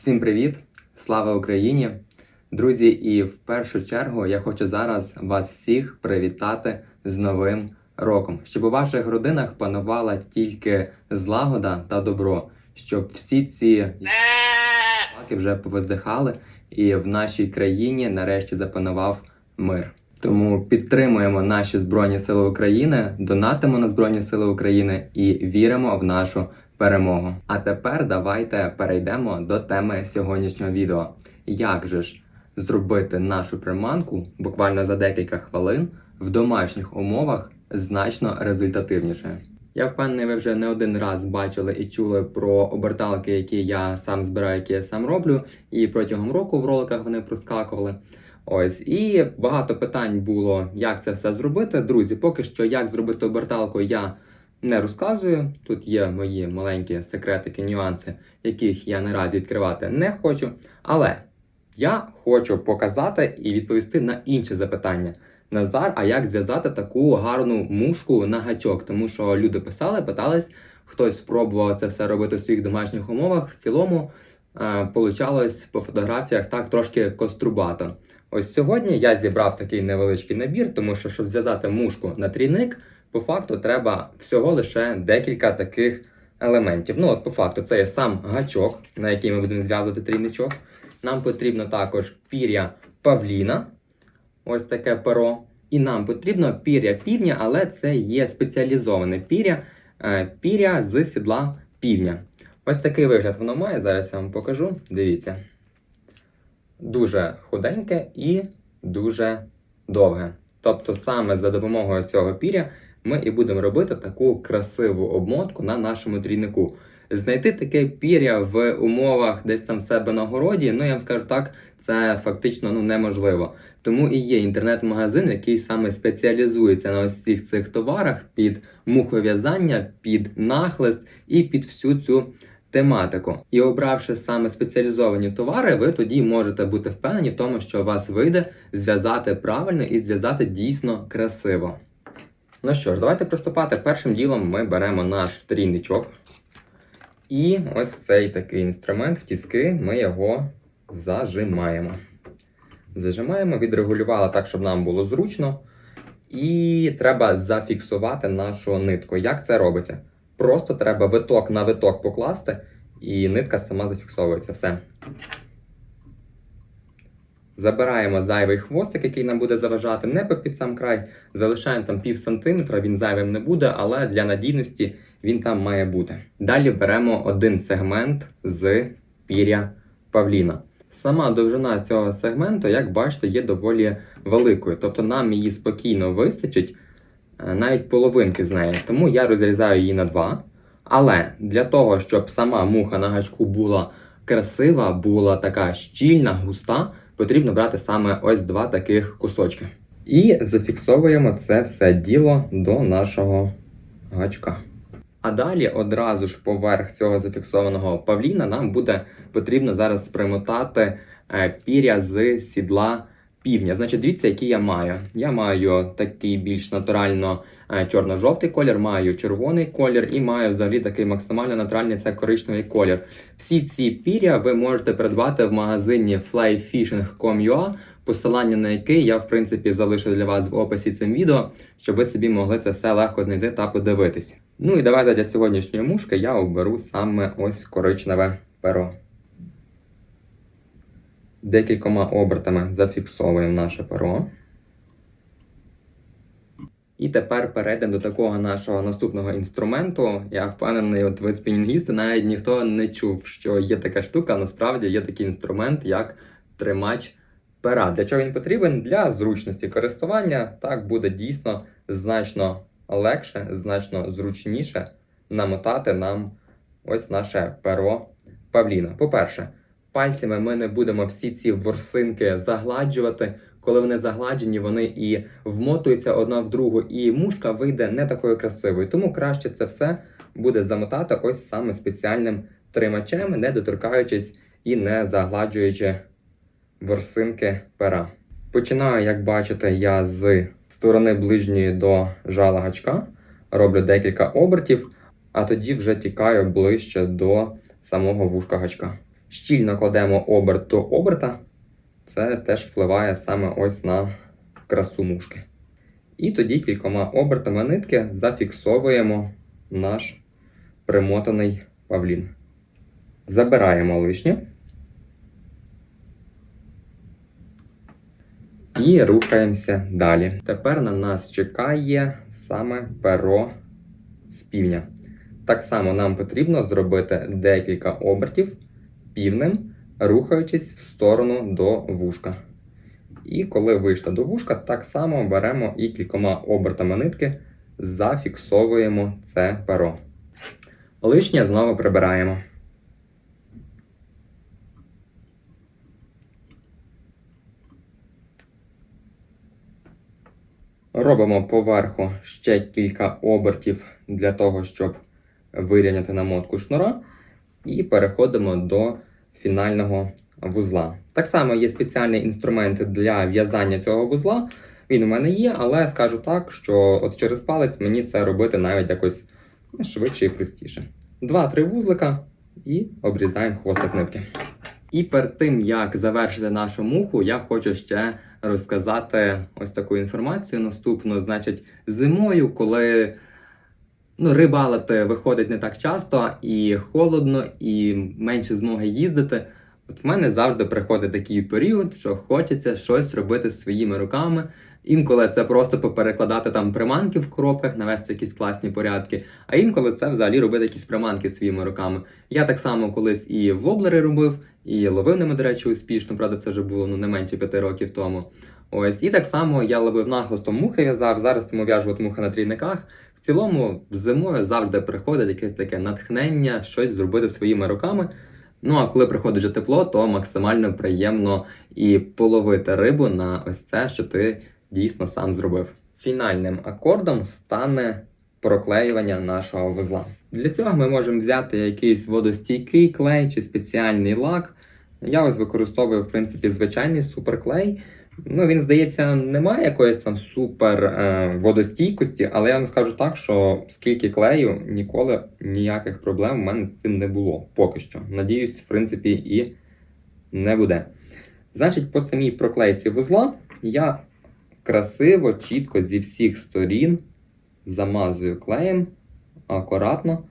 Всім привіт! Слава Україні! Друзі, і в першу чергу я хочу зараз вас всіх привітати з Новим роком, щоб у ваших родинах панувала тільки злагода та добро, щоб всі ці собаки вже повиздихали, і в нашій країні нарешті запанував мир. Тому підтримуємо наші Збройні Сили України, донатимо на Збройні Сили України і віримо в нашу перемогу. А тепер давайте перейдемо до теми сьогоднішнього відео. Як же ж зробити нашу приманку буквально за декілька хвилин в домашніх умовах значно результативніше? Я впевнений, ви вже не один раз бачили і чули про оберталки, які я сам збираю, які я сам роблю, і протягом року в роликах вони проскакували. Ось і багато питань було, як це все зробити. Друзі, поки що як зробити оберталку, я не розказую. Тут є мої маленькі секретики, нюанси, яких я наразі відкривати не хочу. Але я хочу показати і відповісти на інше запитання. Назар, а як зв'язати таку гарну мушку на гачок? Тому що люди писали, питались, хтось спробував це все робити в своїх домашніх умовах. В цілому е, получалось по фотографіях так трошки кострубато. Ось сьогодні я зібрав такий невеличкий набір, тому що щоб зв'язати мушку на трійник, по факту треба всього лише декілька таких елементів. Ну, от по факту, це є сам гачок, на який ми будемо зв'язувати трійничок. Нам потрібно також пір'я павліна, ось таке перо. І нам потрібно пір'я півня, але це є спеціалізоване пір'я, е, пір'я з сідла півня. Ось такий вигляд воно має. Зараз я вам покажу. Дивіться. Дуже худеньке і дуже довге. Тобто, саме за допомогою цього пір'я ми і будемо робити таку красиву обмотку на нашому трійнику. Знайти таке пір'я в умовах десь там себе на городі, ну я вам скажу так, це фактично ну, неможливо. Тому і є інтернет-магазин, який саме спеціалізується на ось цих товарах під мухов'язання, під нахлист і під всю цю тематику. І обравши саме спеціалізовані товари, ви тоді можете бути впевнені в тому, що вас вийде зв'язати правильно і зв'язати дійсно красиво. Ну що ж, давайте приступати. Першим ділом ми беремо наш трійничок. І ось цей такий інструмент в тіски, ми його зажимаємо. Зажимаємо, відрегулювали так, щоб нам було зручно. І треба зафіксувати нашу нитку. Як це робиться? Просто треба виток на виток покласти, і нитка сама зафіксовується. Все. Забираємо зайвий хвостик, який нам буде заважати, не під сам край. Залишаємо там пів сантиметра, він зайвим не буде, але для надійності він там має бути. Далі беремо один сегмент з пір'я павліна. Сама довжина цього сегменту, як бачите, є доволі великою. Тобто нам її спокійно вистачить е, навіть половинки з неї. Тому я розрізаю її на два. Але для того, щоб сама муха на гачку була красива, була така щільна, густа, потрібно брати саме ось два таких кусочки. І зафіксовуємо це все діло до нашого гачка. А далі одразу ж поверх цього зафіксованого павліна нам буде потрібно зараз примотати е, пір'я з сідла півня. Значить, дивіться, які я маю. Я маю такий більш натурально е, чорно-жовтий колір, маю червоний колір і маю взагалі такий максимально натуральний це коричневий колір. Всі ці пір'я ви можете придбати в магазині flyfishing.com.ua, посилання на який я в принципі залишу для вас в описі цим відео, щоб ви собі могли це все легко знайти та подивитись. Ну і давайте для сьогоднішньої мушки я оберу саме ось коричневе перо. Декількома обертами зафіксовуємо наше перо. І тепер перейдемо до такого нашого наступного інструменту. Я впевнений, от ви спінінгісти, навіть ніхто не чув, що є така штука, насправді є такий інструмент, як тримач пера. Для чого він потрібен? Для зручності користування. Так буде дійсно значно легше, значно зручніше намотати нам ось наше перо павліна. По-перше, пальцями ми не будемо всі ці ворсинки загладжувати. Коли вони загладжені, вони і вмотуються одна в другу, і мушка вийде не такою красивою. Тому краще це все буде замотати ось саме спеціальним тримачем, не доторкаючись і не загладжуючи ворсинки пера. Починаю, як бачите, я з сторони ближньої до жала гачка, роблю декілька обертів, а тоді вже тікаю ближче до самого вушка гачка. Щільно кладемо оберт до оберта, це теж впливає саме ось на красу мушки. І тоді кількома обертами нитки зафіксовуємо наш примотаний павлін. Забираємо лишнє. І рухаємося далі. Тепер на нас чекає саме перо з півня. Так само нам потрібно зробити декілька обертів півнем, рухаючись в сторону до вушка. І коли вийшли до вушка, так само беремо і кількома обертами нитки зафіксовуємо це перо. Лишнє знову прибираємо. Робимо поверху ще кілька обертів для того, щоб вирівняти намотку шнура, і переходимо до фінального вузла. Так само є спеціальні інструменти для в'язання цього вузла. Він у мене є, але скажу так, що от через палець мені це робити навіть якось швидше і простіше. Два-три вузлика і обрізаємо хвостик нитки. І перед тим як завершити нашу муху, я хочу ще розказати ось таку інформацію наступну. Значить, зимою, коли ну, рибалити виходить не так часто, і холодно, і менше змоги їздити. От в мене завжди приходить такий період, що хочеться щось робити своїми руками. Інколи це просто поперекладати там приманки в коробках, навести якісь класні порядки, а інколи це взагалі робити якісь приманки своїми руками. Я так само колись і воблери робив, і ловив ними, до речі, успішно, правда, це вже було ну, не менше п'яти років тому. Ось, і так само я ловив нахлистом мухи в'язав, зараз тому в'яжу от мухи на трійниках. В цілому, зимою завжди приходить якесь таке натхнення, щось зробити своїми руками. Ну а коли приходить вже тепло, то максимально приємно і половити рибу на ось це, що ти дійсно сам зробив. Фінальним акордом стане проклеювання нашого вузла. Для цього ми можемо взяти якийсь водостійкий клей чи спеціальний лак. Я ось використовую, в принципі, звичайний суперклей. Ну, він, здається, не має якоїсь там супер е, водостійкості, але я вам скажу так, що скільки клею, ніколи ніяких проблем у мене з цим не було поки що. Надіюсь, в принципі, і не буде. Значить, по самій проклейці вузла я красиво, чітко зі всіх сторін замазую клеєм акуратно,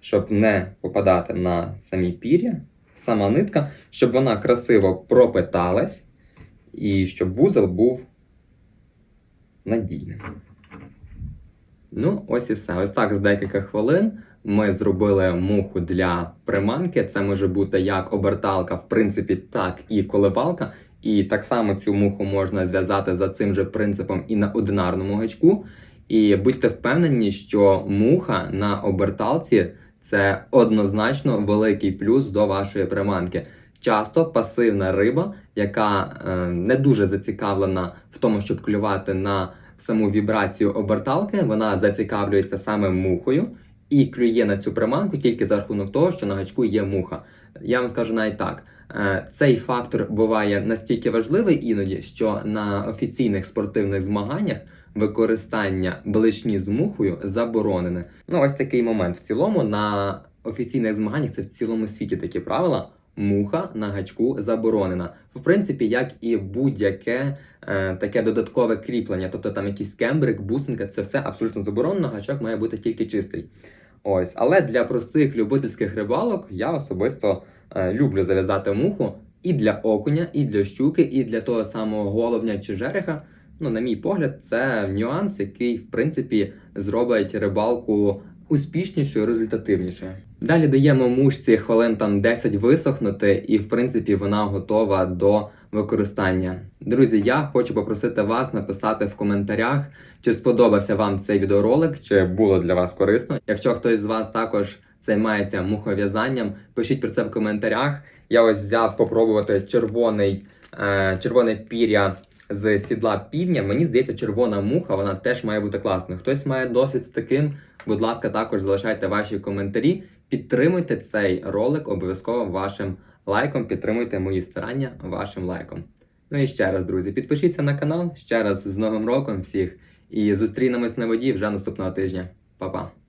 щоб не попадати на самі пір'я, сама нитка, щоб вона красиво пропиталась і щоб вузол був надійним. Ну, ось і все. Ось так з декілька хвилин ми зробили муху для приманки. Це може бути як оберталка, в принципі, так і коливалка. І так само цю муху можна зв'язати за цим же принципом і на одинарному гачку. І будьте впевнені, що муха на оберталці це однозначно великий плюс до вашої приманки. Часто пасивна риба, яка е, не дуже зацікавлена в тому, щоб клювати на саму вібрацію оберталки, вона зацікавлюється саме мухою і клює на цю приманку тільки за рахунок того, що на гачку є муха. Я вам скажу навіть так. Е, цей фактор буває настільки важливий іноді, що на офіційних спортивних змаганнях використання блишні з мухою заборонене. Ну, ось такий момент. В цілому на офіційних змаганнях це в цілому світі такі правила. Муха на гачку заборонена. В принципі, як і будь-яке е, таке додаткове кріплення, тобто там якийсь кембрик, бусинка, це все абсолютно заборонено, гачок має бути тільки чистий. Ось, але для простих любительських рибалок я особисто е, люблю зав'язати муху і для окуня, і для щуки, і для того самого головня чи жереха. Ну, на мій погляд, це нюанс, який, в принципі, зробить рибалку успішнішою, результативнішою. Далі даємо мушці хвилин там 10 висохнути, і в принципі вона готова до використання. Друзі, я хочу попросити вас написати в коментарях, чи сподобався вам цей відеоролик, чи було для вас корисно. Якщо хтось з вас також займається мухов'язанням, пишіть про це в коментарях. Я ось взяв попробувати червоний, е, червоне пір'я з сідла півня. Мені здається, червона муха, вона теж має бути класною. Хтось має досвід з таким. Будь ласка, також залишайте ваші коментарі. Підтримуйте цей ролик обов'язково вашим лайком. Підтримуйте мої старання вашим лайком. Ну і ще раз, друзі, підпишіться на канал. Ще раз з Новим роком всіх. І зустрінемось на воді вже наступного тижня. Па-па!